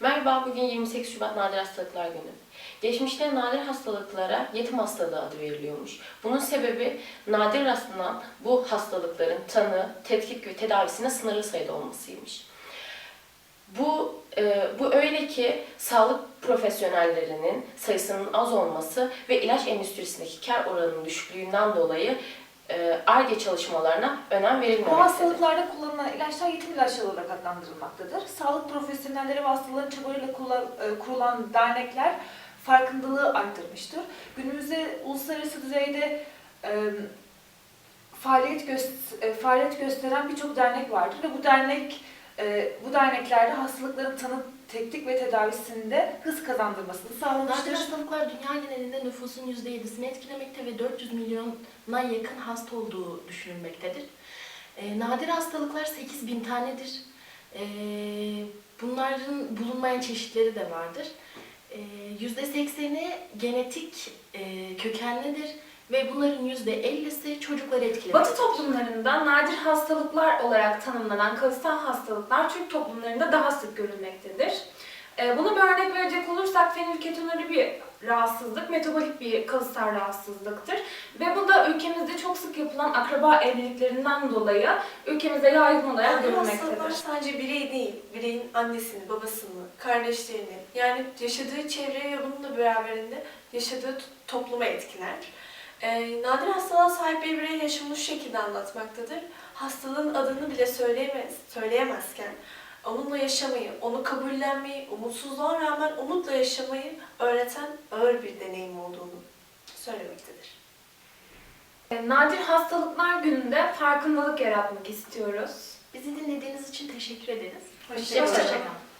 Merhaba, bugün 28 Şubat Nadir Hastalıklar Günü. Geçmişte nadir hastalıklara yetim hastalığı adı veriliyormuş. Bunun sebebi nadir rastlanan bu hastalıkların tanı, tetkik ve tedavisine sınırlı sayıda olmasıymış. Bu e, bu öyle ki sağlık profesyonellerinin sayısının az olması ve ilaç endüstrisindeki kar oranının düşüklüğünden dolayı ARGE çalışmalarına önem Bu verilmemektedir. hastalıklarda kullanılan ilaçlar yetim ilaçları olarak adlandırılmaktadır. Sağlık profesyonelleri ve hastaların çabalarıyla e, kurulan dernekler farkındalığı arttırmıştır. Günümüzde uluslararası düzeyde e, faaliyet, e, faaliyet gösteren birçok dernek vardır ve bu dernek e, bu derneklerde hastalıkların tanı, tetkik ve tedavisinde hız kazandırmasını Nadir sağlamıştır. hastalıklar dünya genelinde nüfusun %7'sini etkilemekte ve 400 milyona yakın hasta olduğu düşünülmektedir. Ee, nadir hastalıklar 8 bin tanedir. Ee, bunların bulunmayan çeşitleri de vardır. Ee, %80'i genetik e, kökenlidir ve bunların %50'si çocukları etkilemektedir. Batı toplumlarında nadir hastalıklar olarak tanımlanan kalıtsal hastalıklar Türk toplumlarında daha sık görülmektedir. Ee, Buna bir örnek verecek olursak fenilketonuri bir rahatsızlık, metabolik bir kalıtsal rahatsızlıktır. Ve bu da ülkemizde çok sık yapılan akraba evliliklerinden dolayı ülkemizde yaygın olarak Nadir görülmektedir. hastalıklar sadece birey değil, bireyin annesini, babasını, kardeşlerini, yani yaşadığı çevreyi ve bunun da beraberinde yaşadığı t- toplumu etkiler. Ee, nadir hastalığa sahip bir birey yaşamını şu şekilde anlatmaktadır. Hastalığın adını bile söyleyemez, söyleyemezken onunla yaşamayı, onu kabullenmeyi, umutsuzluğa rağmen umutla yaşamayı öğreten ağır bir deneyim olduğunu söylemektedir. Ee, Nadir Hastalıklar Günü'nde farkındalık yaratmak istiyoruz. Bizi dinlediğiniz için teşekkür ederiz. Hoşçakalın. Hoşçakalın.